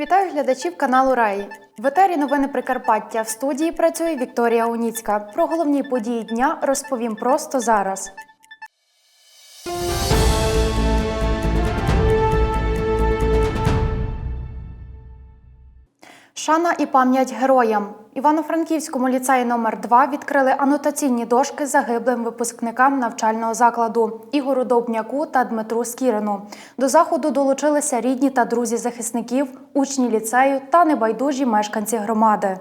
Вітаю глядачів каналу Раї. В етері новини Прикарпаття. В студії працює Вікторія Уніцька. Про головні події дня розповім просто зараз. Шана і пам'ять героям. Івано-Франківському ліцеї номер 2 відкрили анотаційні дошки загиблим випускникам навчального закладу Ігору Довбняку та Дмитру Скірину. До заходу долучилися рідні та друзі захисників, учні ліцею та небайдужі мешканці громади.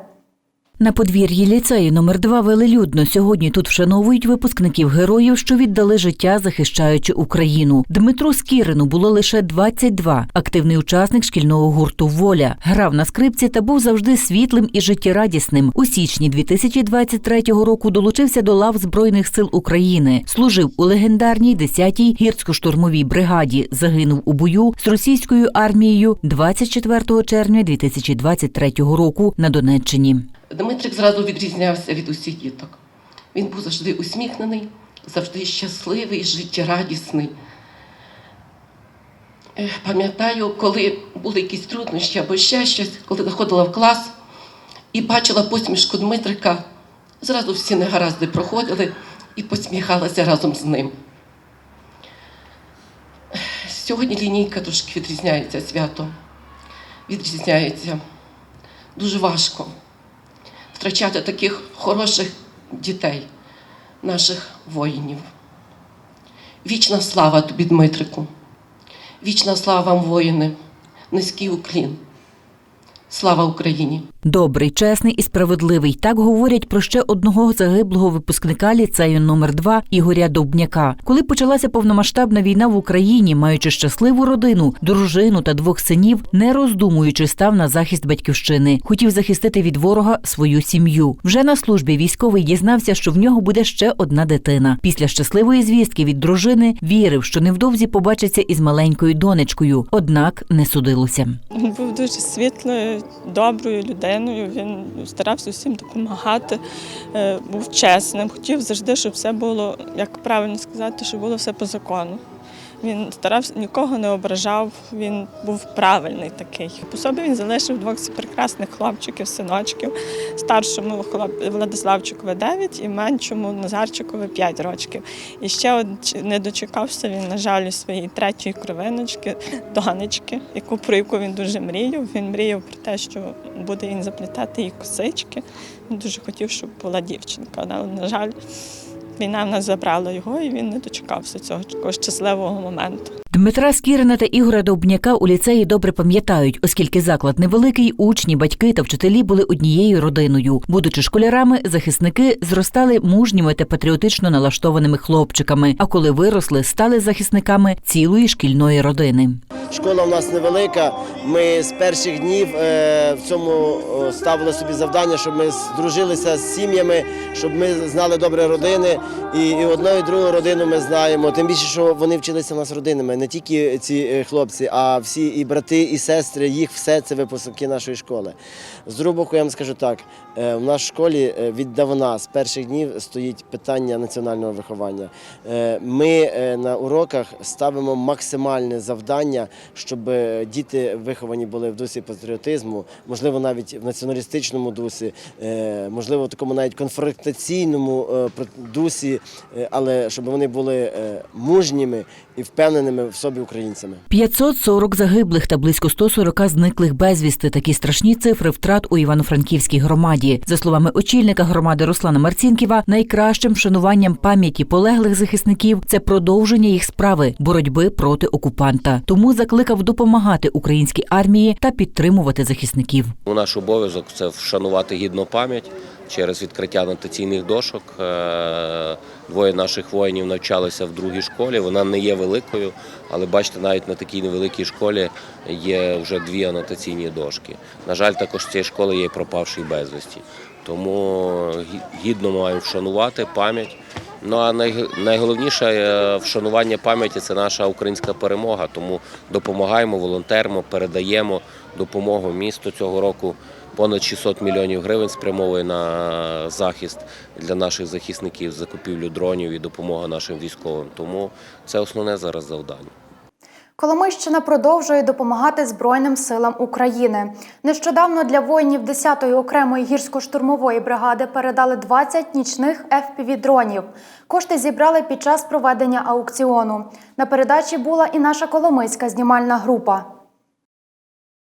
На подвір'ї ліцею номер 2 велелюдно. Сьогодні тут вшановують випускників героїв, що віддали життя, захищаючи Україну. Дмитру Скірину було лише 22. Активний учасник шкільного гурту Воля грав на скрипці та був завжди світлим і життєрадісним. У січні 2023 року долучився до лав Збройних сил України. Служив у легендарній 10-й гірсько-штурмовій бригаді. Загинув у бою з російською армією 24 червня 2023 року на Донеччині. Дмитрик зразу відрізнявся від усіх діток. Він був завжди усміхнений, завжди щасливий, життєрадісний. Пам'ятаю, коли були якісь труднощі або ще щось, коли заходила в клас і бачила посмішку Дмитрика, зразу всі негаразди проходили і посміхалася разом з ним. Сьогодні лінійка трошки відрізняється свято. Відрізняється дуже важко втрачати таких хороших дітей, наших воїнів. Вічна слава тобі, Дмитрику, вічна слава вам, воїни, низький уклін. Слава Україні! Добрий, чесний і справедливий. Так говорять про ще одного загиблого випускника ліцею номер 2 Ігоря Довбняка. Коли почалася повномасштабна війна в Україні, маючи щасливу родину, дружину та двох синів, не роздумуючи, став на захист батьківщини. Хотів захистити від ворога свою сім'ю. Вже на службі військовий дізнався, що в нього буде ще одна дитина. Після щасливої звістки від дружини вірив, що невдовзі побачиться із маленькою донечкою. Однак не судилося. Був дуже світлою, доброю людиною. Він старався всім допомагати, е, був чесним, хотів завжди, щоб все було, як правильно сказати, щоб було все по закону. Він старався нікого не ображав, він був правильний такий. По собі він залишив двох прекрасних хлопчиків, синочків. Старшому Владиславчикові 9 і меншому Назарчикові 5 років. І ще не дочекався він, на жаль, своєї третьої кровиночки, донечки, яку про яку він дуже мріяв. Він мріяв про те, що буде він заплітати їй косички. Він дуже хотів, щоб була дівчинка. Але, на жаль, війна в нас забрала його, і він не дочекався цього такого щасливого моменту. Дмитра Скірина та Ігоря Довбняка у ліцеї добре пам'ятають, оскільки заклад невеликий, учні, батьки та вчителі були однією родиною. Будучи школярами, захисники зростали мужніми та патріотично налаштованими хлопчиками. А коли виросли, стали захисниками цілої шкільної родини. Школа в нас невелика. Ми з перших днів е, в цьому ставили собі завдання, щоб ми здружилися з сім'ями, щоб ми знали добре родини. І, одну, і другу родину ми знаємо. Тим більше, що вони вчилися в нас родинами, тільки ці е, хлопці, а всі і брати, і сестри, їх все це випускники нашої школи. З другого боку, я вам скажу так: е, в нашій школі е, віддавна з перших днів стоїть питання національного виховання. Ми на уроках ставимо максимальне завдання, щоб діти виховані були в дусі патріотизму, можливо, навіть в націоналістичному дусі, можливо, в такому навіть конфронтаційному дусі, але щоб вони були мужніми і впевненими в собі українцями. 540 загиблих та близько 140 зниклих безвісти. Такі страшні цифри втрат у Івано-Франківській громаді. За словами очільника громади Руслана Марцінківа, найкращим вшануванням пам'яті полеглих захисників це продовження їх справи боротьби проти окупанта. Тому закликав допомагати українській армії та підтримувати захисників. Наш обов'язок це вшанувати гідну пам'ять через відкриття анотаційних дошок. Е, Двоє наших воїнів навчалися в другій школі. Вона не є великою, але бачите, навіть на такій невеликій школі є вже дві анотаційні дошки. На жаль, також цієї школи є пропавший безвісті. Тому гідно маємо вшанувати пам'ять. Ну а найголовніше е, вшанування пам'яті це наша українська перемога. Тому допомагаємо, волонтеримо, передаємо допомогу місту цього року. Понад 600 мільйонів гривень спрямовує на захист для наших захисників, закупівлю дронів і допомога нашим військовим. Тому це основне зараз завдання. Коломийщина продовжує допомагати Збройним силам України. Нещодавно для воїнів 10-ї окремої гірсько-штурмової бригади передали 20 нічних FPV-дронів. Кошти зібрали під час проведення аукціону. На передачі була і наша коломийська знімальна група.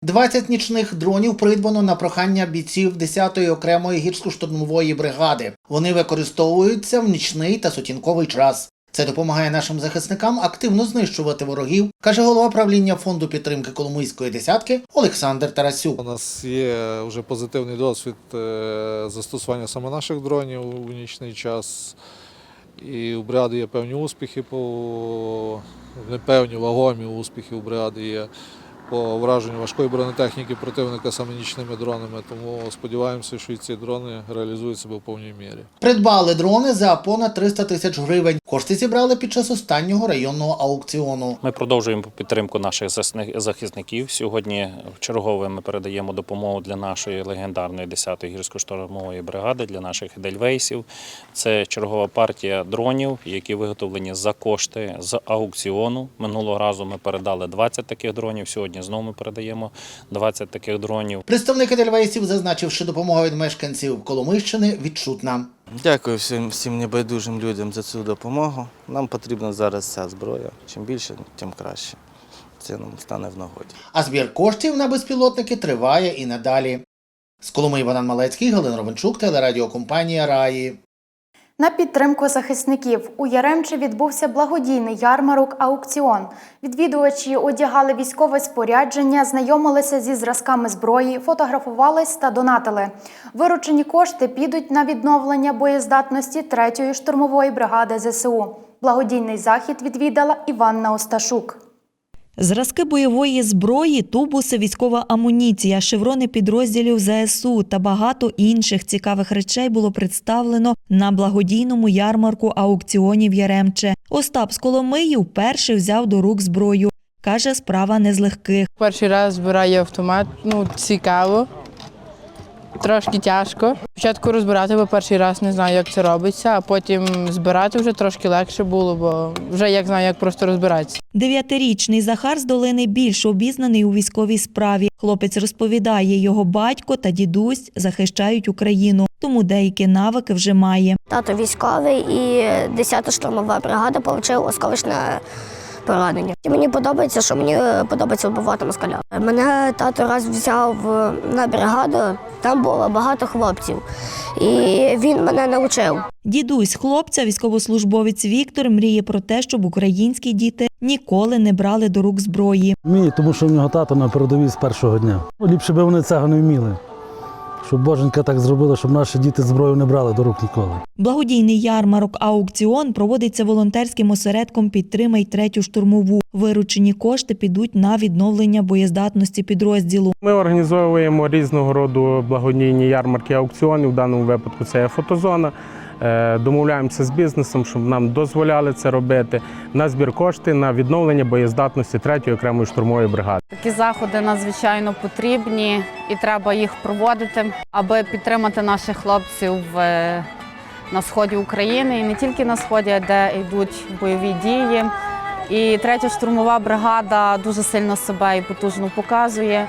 20 нічних дронів придбано на прохання бійців 10-ї окремої гірсько-штурмової бригади. Вони використовуються в нічний та сутінковий час. Це допомагає нашим захисникам активно знищувати ворогів, каже голова правління фонду підтримки Коломийської десятки Олександр Тарасюк. У нас є вже позитивний досвід е, застосування саме наших дронів у нічний час. І у бригади є певні успіхи, по не певні вагомі успіхи у бригади є по враженню важкої бронетехніки противника саме нічними дронами. Тому сподіваємося, що і ці дрони реалізують себе в повній мірі. Придбали дрони за понад 300 тисяч гривень. Кошти зібрали під час останнього районного аукціону. Ми продовжуємо підтримку наших захисників. Сьогодні вчергове ми передаємо допомогу для нашої легендарної 10-ї гірсько-штурмової бригади, для наших едельвейсів. Це чергова партія дронів, які виготовлені за кошти з аукціону. Минулого разу ми передали 20 таких дронів. Сьогодні знову ми передаємо 20 таких дронів. Представник Едельвейсів зазначив, що допомога від мешканців Коломийщини відчутна. Дякую всім, всім небайдужим людям за цю допомогу. Нам потрібна зараз ця зброя. Чим більше, тим краще. Це нам стане в нагоді. А збір коштів на безпілотники триває і надалі. З Коломиї Богдан Малецький, Галина Ровенчук, телерадіокомпанія Раї. На підтримку захисників у Яремчі відбувся благодійний ярмарок аукціон. Відвідувачі одягали військове спорядження, знайомилися зі зразками зброї, фотографувались та донатили. Виручені кошти підуть на відновлення боєздатності 3-ї штурмової бригади ЗСУ. Благодійний захід відвідала Іванна Осташук. Зразки бойової зброї, тубуси, військова амуніція, шеврони підрозділів ЗСУ та багато інших цікавих речей було представлено на благодійному ярмарку аукціонів Яремче. Остап з Коломиїв перший взяв до рук зброю. Каже, справа не з легких. Перший раз збираю автомат, ну цікаво, трошки тяжко. Спочатку розбирати, бо перший раз не знаю, як це робиться, а потім збирати вже трошки легше було, бо вже як знаю, як просто розбиратися. Дев'ятирічний Захар з долини більш обізнаний у військовій справі. Хлопець розповідає, його батько та дідусь захищають Україну, тому деякі навики вже має. Тато військовий і 10-та штурмова бригада отримав осколочне поранення. І мені подобається, що мені подобається вбивати москаля. Мене тато раз взяв е, на бригаду, там було багато хлопців, і він мене навчив. Дідусь хлопця, військовослужбовець Віктор, мріє про те, щоб українські діти ніколи не брали до рук зброї. Вміє, тому що в нього тато на передовій з першого дня. Ліпше би вони цього не вміли. Щоб боженька так зробила, щоб наші діти зброю не брали до рук ніколи. Благодійний ярмарок аукціон проводиться волонтерським осередком Підтримай третю штурмову. Виручені кошти підуть на відновлення боєздатності підрозділу. Ми організовуємо різного роду благодійні ярмарки аукціонів. В даному випадку це є фотозона. Е, Домовляємося з бізнесом, щоб нам дозволяли це робити на збір кошти на відновлення боєздатності 3-ї окремої штурмової бригади. Такі заходи надзвичайно потрібні і треба їх проводити, аби підтримати наших хлопців е, на сході України і не тільки на сході, де йдуть бойові дії. І третя штурмова бригада дуже сильно себе і потужно показує.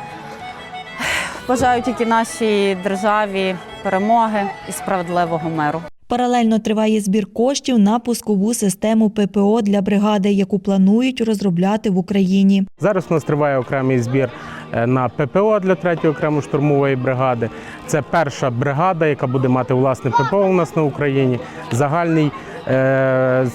Бажаю тільки нашій державі перемоги і справедливого миру. Паралельно триває збір коштів на пускову систему ППО для бригади, яку планують розробляти в Україні. Зараз у нас триває окремий збір е, на ППО для 3-ї окремої штурмової бригади. Це перша бригада, яка буде мати власне ППО у нас на Україні. Загальний е,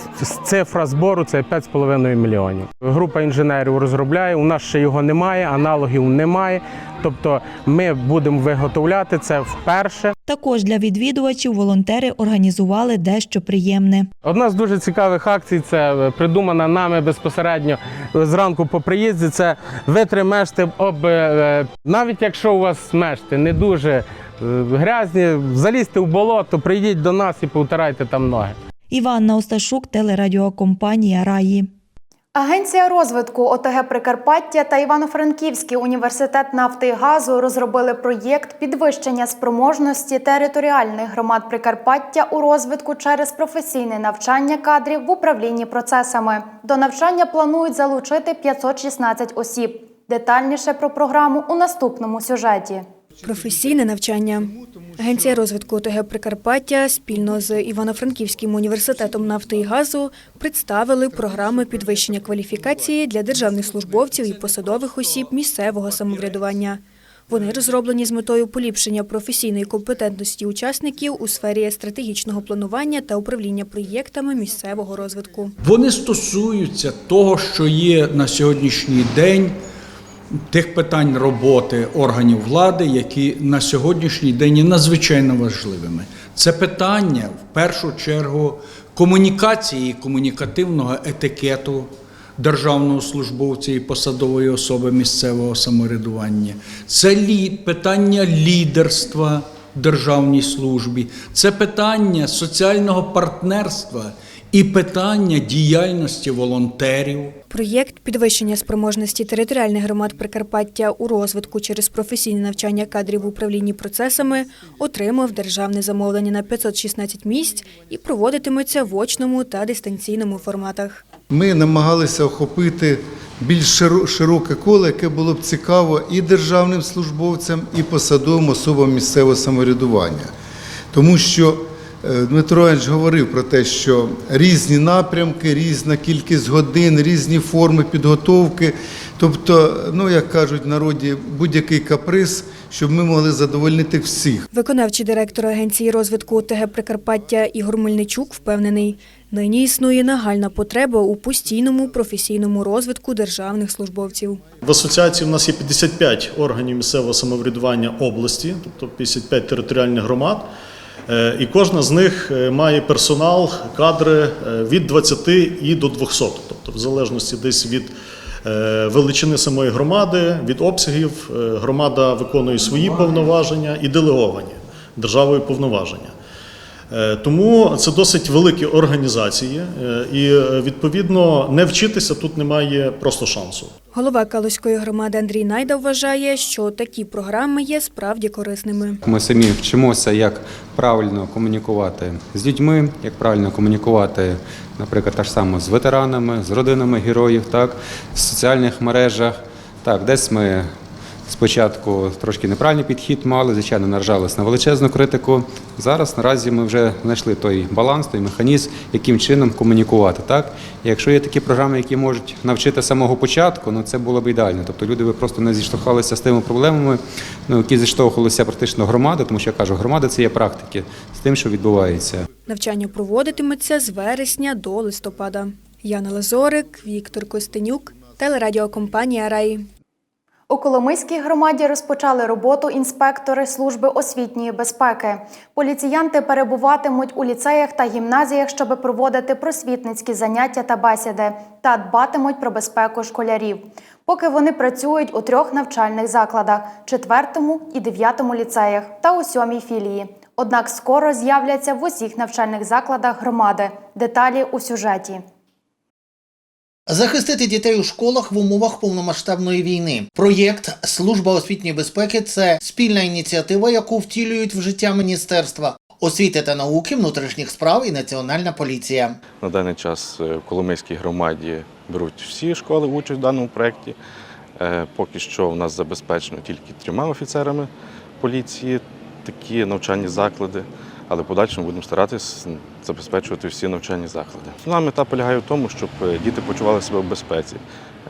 цифра збору це 5,5 мільйонів. Група інженерів розробляє. У нас ще його немає, аналогів немає. Тобто ми будемо виготовляти це вперше. Також для відвідувачів волонтери організували дещо приємне. Одна з дуже цікавих акцій це придумана нами безпосередньо зранку по приїзді. Це витри мешти об е, навіть якщо у вас мешти не дуже грязні, залізьте в болото, прийдіть до нас і повтирайте там ноги. Іванна Осташук, телерадіокомпанія Раї. Агенція розвитку ОТГ Прикарпаття та Івано-Франківський університет нафти і газу розробили проєкт підвищення спроможності територіальних громад Прикарпаття у розвитку через професійне навчання кадрів в управлінні процесами. До навчання планують залучити 516 осіб. Детальніше про програму у наступному сюжеті. Професійне навчання. Агенція розвитку ОТГ Прикарпаття спільно з Івано-Франківським університетом нафти і газу представили програми підвищення кваліфікації для державних службовців і посадових осіб місцевого самоврядування. Вони розроблені з метою поліпшення професійної компетентності учасників у сфері стратегічного планування та управління проєктами місцевого розвитку. Вони стосуються того, що є на сьогоднішній день, тих питань роботи органів влади, які на сьогоднішній день є надзвичайно важливими. Це питання в першу чергу комунікації, комунікативного етикету державного службовця і посадової особи місцевого самоврядування. Це лі- питання лідерства державній службі, це питання соціального партнерства і питання діяльності волонтерів. Проєкт підвищення спроможності територіальних громад Прикарпаття у розвитку через професійне навчання кадрів в управлінні процесами отримав державне замовлення на 516 місць і проводитиметься в очному та дистанційному форматах. Ми намагалися охопити більш широ- широке коло, яке було б цікаво і державним службовцям, і посадовим особам місцевого самоврядування. Тому що Дмитро Іванович говорив про те, що різні напрямки, різна кількість годин, різні форми підготовки. Тобто, ну як кажуть в народі, будь-який каприз, щоб ми могли задовольнити всіх. Виконавчий директор Агенції розвитку ОТГ Прикарпаття Ігор Мельничук впевнений, нині існує нагальна потреба у постійному професійному розвитку державних службовців. В асоціації в нас є 55 органів місцевого самоврядування області, тобто 55 територіальних громад. Е, І кожна з них е, має персонал, кадри е, від 20 і до 200, тобто в залежності десь від величини самої громади, від обсягів. Громада виконує свої повноваження і делеговані державою повноваження. Е, Тому це досить великі організації, е, і е, відповідно не вчитися тут немає просто шансу. Голова Калузької громади Андрій Найда вважає, що такі програми є справді корисними. Ми самі вчимося, як правильно комунікувати з людьми, як правильно комунікувати, наприклад, так само з ветеранами, з родинами героїв, так, в соціальних мережах. Так, десь ми спочатку трошки неправильний підхід мали, звичайно, наражались на величезну критику. Зараз наразі ми вже знайшли той баланс, той механізм, яким чином комунікувати. Так? І якщо є такі програми, які можуть навчити з самого початку, ну це було б ідеально. Тобто люди би просто не зіштовхалися з тими проблемами, ну, які зіштовхувалися практично громади, тому що я кажу, громада це є практики з тим, що відбувається. Навчання проводитиметься з вересня до листопада. Яна Лазорик, Віктор Костенюк, телерадіокомпанія Раї. У Коломийській громаді розпочали роботу інспектори служби освітньої безпеки. Поліціянти перебуватимуть у ліцеях та гімназіях, щоб проводити просвітницькі заняття та бесіди та дбатимуть про безпеку школярів. Поки вони працюють у трьох навчальних закладах четвертому і дев'ятому ліцеях та у сьомій філії. Однак скоро з'являться в усіх навчальних закладах громади. Деталі у сюжеті. Захистити дітей у школах в умовах повномасштабної війни. Проєкт Служба освітньої безпеки це спільна ініціатива, яку втілюють в життя міністерства освіти та науки, внутрішніх справ і національна поліція. На даний час е, в Коломийській громаді беруть всі школи участь в даному проєкті. Е, Поки що в нас забезпечено тільки трьома офіцерами поліції такі навчальні заклади, але в подальшому будемо старатися забезпечувати всі навчальні заклади. Основна мета полягає в тому, щоб е, діти почували себе в безпеці.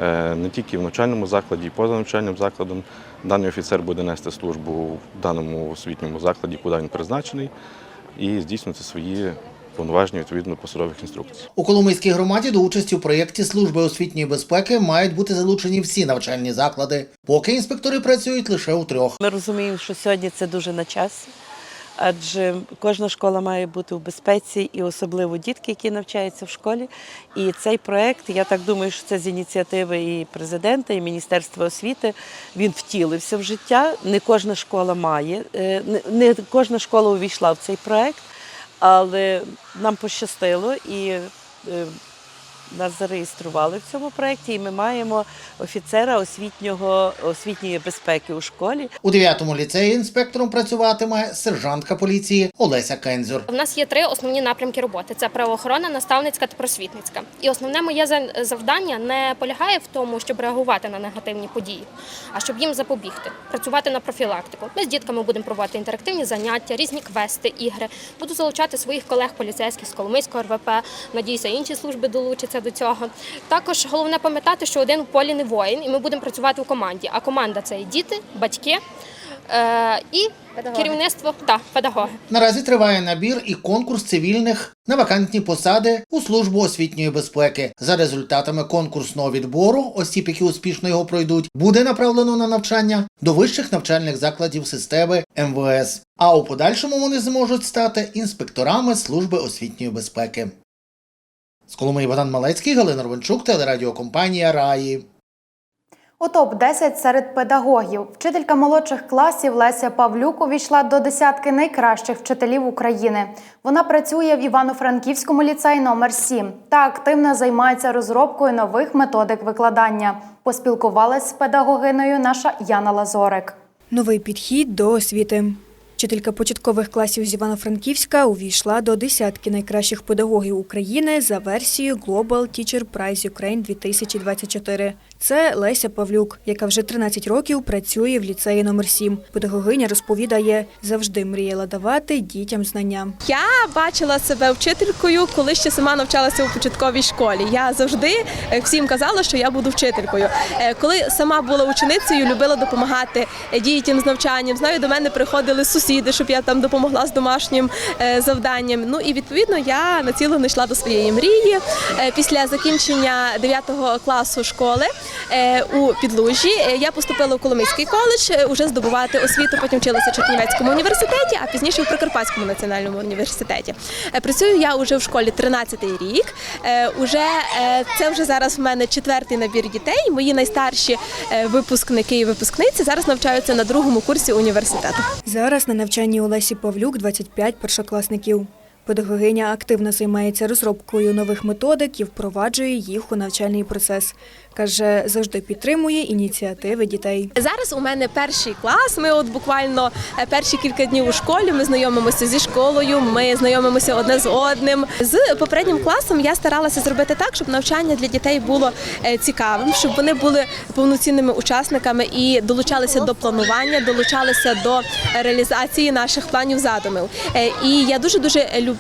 Е, Не тільки в навчальному закладі, і поза навчальним закладом. Даний офіцер буде нести службу в даному освітньому закладі, куди він призначений, і здійснювати свої повноваження відповідно до посадових інструкцій. У Коломийській громаді до участі у проєкті Служби освітньої безпеки мають бути залучені всі навчальні заклади. Поки інспектори працюють лише у трьох. Ми розуміємо, що сьогодні це дуже на часі. Адже кожна школа має бути в безпеці, і особливо дітки, які навчаються в школі. І цей проект, я так думаю, що це з ініціативи і президента, і Міністерства освіти. Він втілився в життя. Не кожна школа має, е, не- не кожна школа увійшла в цей проект, але нам пощастило і. Нас зареєстрували в цьому проєкті, і ми маємо офіцера освітнього освітньої безпеки у школі. У 9-му ліцеї інспектором працюватиме сержантка поліції Олеся Кензюр. У нас є три основні напрямки роботи: це правоохоронна, наставницька та просвітницька. І основне моє завдання не полягає в тому, щоб реагувати на негативні події, а щоб їм запобігти, працювати на профілактику. Ми з дітками будемо проводити інтерактивні заняття, різні квести, ігри. Буду залучати своїх колег поліцейських з Коломийського РВП. Надіюся, інші служби долучаться до цього. Також головне пам'ятати, що один в полі не воїн, і ми будемо працювати у команді. А команда це і діти, батьки е- і керівництво та педагоги. Наразі триває набір і конкурс цивільних на вакантні посади у службу освітньої безпеки. За результатами конкурсного відбору осіб, які успішно його пройдуть, буде направлено на навчання до вищих навчальних закладів системи МВС. А у подальшому вони зможуть стати інспекторами служби освітньої безпеки. З Коломиї Богдан Малецький, Галина Ровенчук, телерадіокомпанія Раї. У топ-10 серед педагогів вчителька молодших класів Леся Павлюк увійшла до десятки найкращих вчителів України. Вона працює в Івано-Франківському ліцеї номер 7 та активно займається розробкою нових методик викладання. Поспілкувалась з педагогиною наша Яна Лазорик. Новий підхід до освіти. Вчителька початкових класів з Івано-Франківська увійшла до десятки найкращих педагогів України за версією Global Teacher Prize Ukraine 2024. Це Леся Павлюк, яка вже 13 років працює в ліцеї номер 7. Педагогиня розповідає, завжди мріяла давати дітям знання. Я бачила себе вчителькою, коли ще сама навчалася у початковій школі. Я завжди е, всім казала, що я буду вчителькою. Е, Коли сама була ученицею, любила допомагати е, дітям з навчанням. Знаю, до мене приходили сусіди, щоб я там допомогла з домашнім завданням. Ну і відповідно я націлено йшла до своєї мрії. Після закінчення 9 класу школи у Підлужі е, я поступила у Коломийський коледж, е, уже здобувати освіту. Потім вчилася в Чернівецькому університеті, а пізніше в Прикарпатському національному університеті. Е, Працюю я вже в школі 13-й рік. Е, Уже е, це вже зараз в мене четвертий набір дітей. Мої найстарші е, випускники і випускниці зараз навчаються на другому курсі університету. Зараз на навчанні у Лесі Павлюк 25 першокласників. Педагогиня активно займається розробкою нових методик і впроваджує їх у навчальний процес. Каже, завжди підтримує ініціативи дітей. Зараз у мене перший клас. Ми от буквально е, перші кілька днів у школі. Ми знайомимося зі школою. Ми знайомимося одне з одним. З попереднім класом я старалася зробити так, щоб навчання для дітей було е, цікавим, щоб вони були повноцінними учасниками і долучалися до планування, долучалися до реалізації наших планів задумів. Е, І я дуже дуже люблю,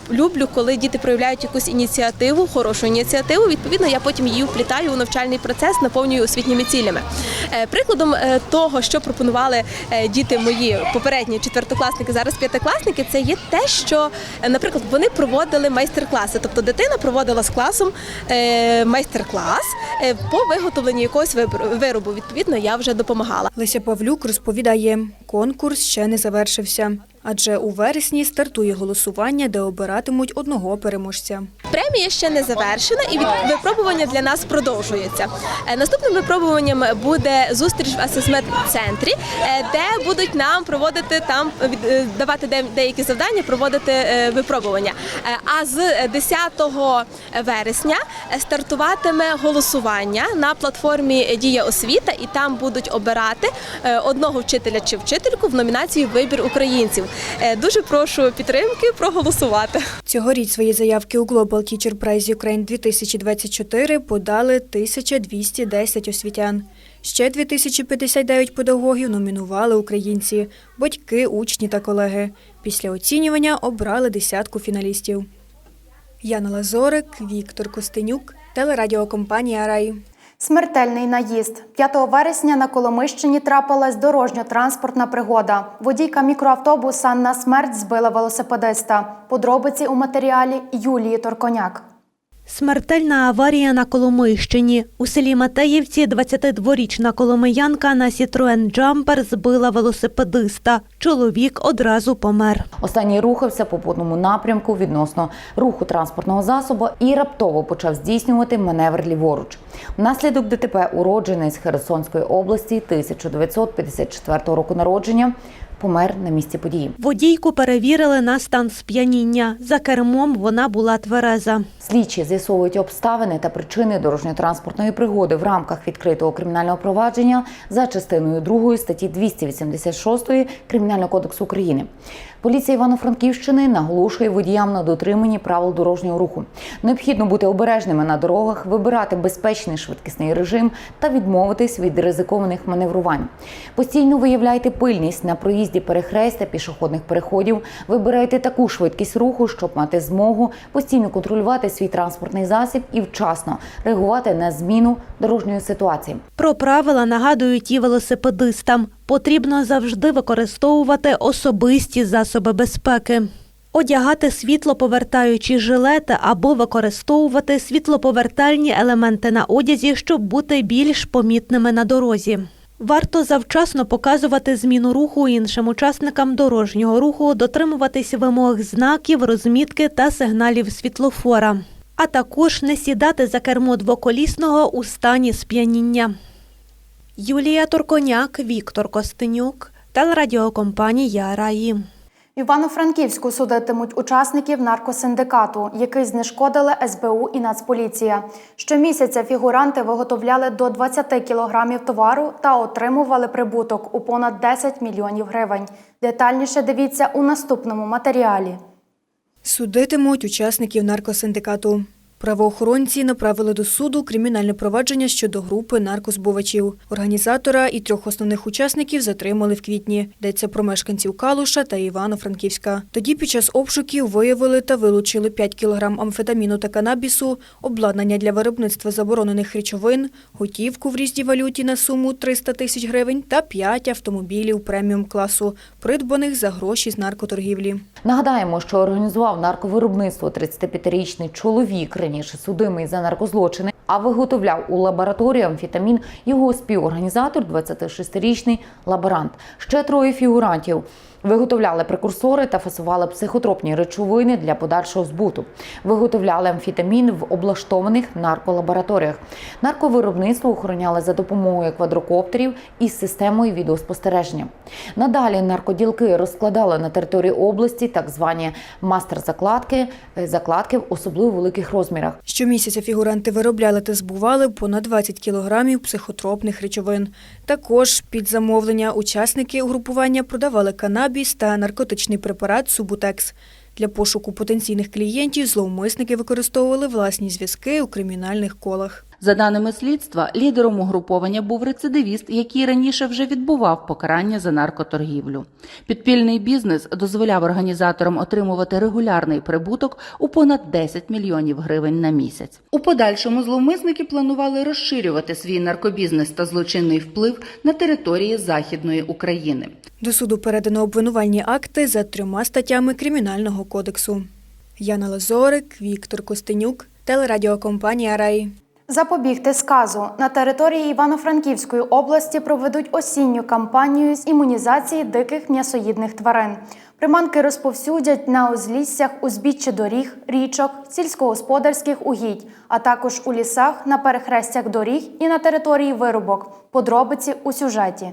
коли діти проявляють якусь ініціативу, хорошу ініціативу. Відповідно, я потім її вплітаю у навчальний процес, наповнюю освітніми цілями. Е, Прикладом е, того, що пропонували е, діти мої попередні четвертокласники, зараз п'ятикласники, це є те, що, наприклад, вони проводили майстер-класи. Тобто дитина проводила з класом майстер-клас по виготовленню якогось виробу. Відповідно, я вже допомагала. Леся Павлюк розповідає, конкурс ще не завершився, адже у вересні стартує голосування, де обиратимуть одного переможця. Премія ще не завершена, і випробування для нас продовжується. Е, Наступним випробуванням буде зустріч в асесмент-центрі, е, де будуть нам проводити там е, давати де- деякі завдання, проводити випробування. А з 10 вересня стартуватиме голосування на платформі Дія освіта, і там будуть обирати одного вчителя чи вчительку в номінації Вибір українців. Е, Дуже прошу підтримки проголосувати. Цьогоріч свої заявки у Global Teacher Prize Ukraine 2024 подали 1210 освітян. Ще 2059 педагогів номінували українці, батьки, учні та колеги. Після оцінювання обрали десятку фіналістів. Яна Лазорик, Віктор Костенюк, телерадіокомпанія Рай. Смертельний наїзд 5 вересня на Коломищині трапилась дорожньо-транспортна пригода. Водійка мікроавтобуса на смерть збила велосипедиста. Подробиці у матеріалі Юлії Торконяк. Смертельна аварія на Коломийщині. У селі Матеївці 22-річна коломиянка на Citroen Джампер збила велосипедиста. Чоловік одразу помер. Останній рухався по попутному напрямку відносно руху транспортного засобу і раптово почав здійснювати маневр ліворуч. Внаслідок ДТП уродженець Херсонської області 1954 року народження помер на місці події. Водійку перевірили на стан сп'яніння. За кермом вона була твереза. Слідчі з'ясовують обставини та причини дорожньо-транспортної пригоди в рамках відкритого кримінального провадження за частиною 2 статті 286 Кримінального кодексу України. Поліція Івано-Франківщини наголошує водіям на дотриманні правил дорожнього руху. Необхідно бути обережними на дорогах, вибирати безпечний швидкісний режим та відмовитись від ризикованих маневрувань. Постійно виявляйте пильність на проїзді перехрест та пішохідних переходів. Вибирайте таку швидкість руху, щоб мати змогу постійно контролювати свій транспортний засіб і вчасно реагувати на зміну дорожньої ситуації. Про правила нагадують і велосипедистам. Потрібно завжди використовувати особисті засоби безпеки. Одягати світлоповертаючі жилети або використовувати світлоповертальні елементи на одязі, щоб бути більш помітними на дорозі. Варто завчасно показувати зміну руху іншим учасникам дорожнього руху, дотримуватись вимог знаків, розмітки та сигналів світлофора, а також не сідати за кермо двоколісного у стані сп'яніння. Юлія Турконяк, Віктор Костенюк, телерадіокомпанія Раї. Івано-Франківську судитимуть учасників наркосиндикату, який знешкодили СБУ і Нацполіція. Щомісяця фігуранти виготовляли до 20 кілограмів товару та отримували прибуток у понад 10 мільйонів гривень. Детальніше дивіться у наступному матеріалі. Судитимуть учасників наркосиндикату. Правоохоронці направили до суду кримінальне провадження щодо групи наркозбувачів. Організатора і трьох основних учасників затримали в квітні. Йдеться про мешканців Калуша та Івано-Франківська. Тоді під час обшуків виявили та вилучили 5 кг амфетаміну та канабісу, обладнання для виробництва заборонених речовин, готівку в різній валюті на суму 300 тисяч гривень та 5 автомобілів преміум класу, придбаних за гроші з наркоторгівлі. Нагадаємо, що організував нарковиробництво 35-річний чоловік, раніше судимий за наркозлочини, а виготовляв у лабораторії амфітамін його співорганізатор, 26-річний лаборант. Ще троє фігурантів. Виготовляли прекурсори та фасували психотропні речовини для подальшого збуту. Виготовляли амфетамін в облаштованих нарколабораторіях. Нарковиробництво охороняли за допомогою квадрокоптерів із системою відеоспостереження. Надалі наркоділки розкладали на території області так звані мастер-закладки, е, закладки в особливо великих розмірах. Щомісяця фігуранти виробляли та збували понад 20 кілограмів психотропних речовин. Також під замовлення учасники угрупування продавали канабіс та наркотичний препарат Субутекс. Для пошуку потенційних клієнтів зловмисники використовували власні зв'язки у кримінальних колах. За даними слідства, лідером угруповання був рецидивіст, який раніше вже відбував покарання за наркоторгівлю. Підпільний бізнес дозволяв організаторам отримувати регулярний прибуток у понад 10 мільйонів гривень на місяць. У подальшому зловмисники планували розширювати свій наркобізнес та злочинний вплив на території Західної України. До суду передано обвинувальні акти за трьома статтями Кримінального кодексу. Яна Лазорик, Віктор Костенюк, телерадіокомпанія Рай. Запобігти сказу на території Івано-Франківської області проведуть осінню кампанію з імунізації диких м'ясоїдних тварин. Приманки розповсюдять на узліссях, узбіччі доріг, річок, сільськогосподарських угідь, а також у лісах, на перехрестях доріг і на території вирубок. Подробиці у сюжеті.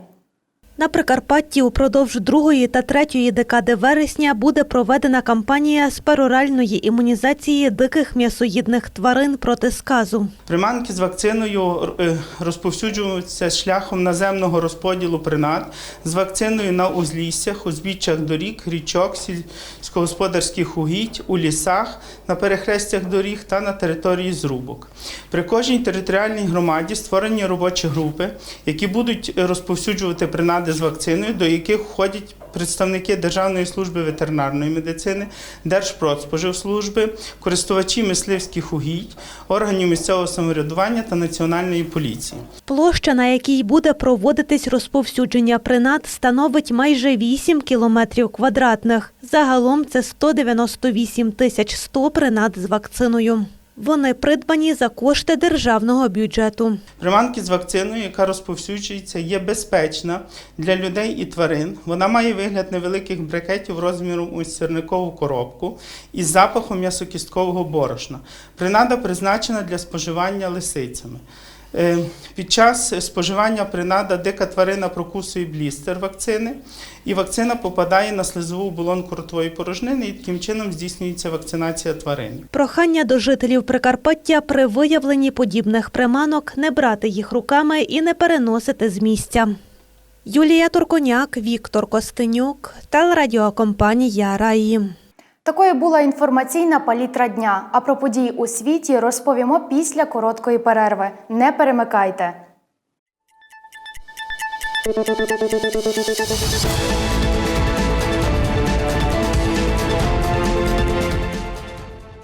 На Прикарпатті упродовж другої та третьої декади вересня буде проведена кампанія з пероральної імунізації диких м'ясоїдних тварин проти сказу. Приманки з вакциною е, розповсюджуються шляхом наземного розподілу принад з вакциною на узліссях, узбіччях доріг, річок, сільськогосподарських угідь, у лісах, на перехрестях доріг та на території зрубок. При кожній територіальній громаді створені робочі групи, які будуть розповсюджувати принади з вакциною, до яких входять представники Державної служби ветеринарної медицини, Держпродспоживслужби, користувачі мисливських угідь, органів місцевого самоврядування та національної поліції. Площа, на якій буде проводитись розповсюдження принад, становить майже 8 кілометрів квадратних. Загалом це 198 тисяч 100 принад з вакциною. Вони придбані за кошти державного бюджету. Приманки з вакциною, яка розповсюджується, є безпечна для людей і тварин. Вона має вигляд невеликих брикетів розміром у сірникову коробку із запахом м'ясокісткового борошна. Принада призначена для споживання лисицями. Е, Під час споживання принада дика тварина прокусує блістер вакцини, і вакцина попадає на слизову оболонку ротової порожнини, і таким чином здійснюється вакцинація тварин. Прохання до жителів Прикарпаття при виявленні подібних приманок не брати їх руками і не переносити з місця. Юлія Турконяк, Віктор Костенюк, телерадіокомпанія Раї. Такою була інформаційна палітра дня. А про події у світі розповімо після короткої перерви. Не перемикайте.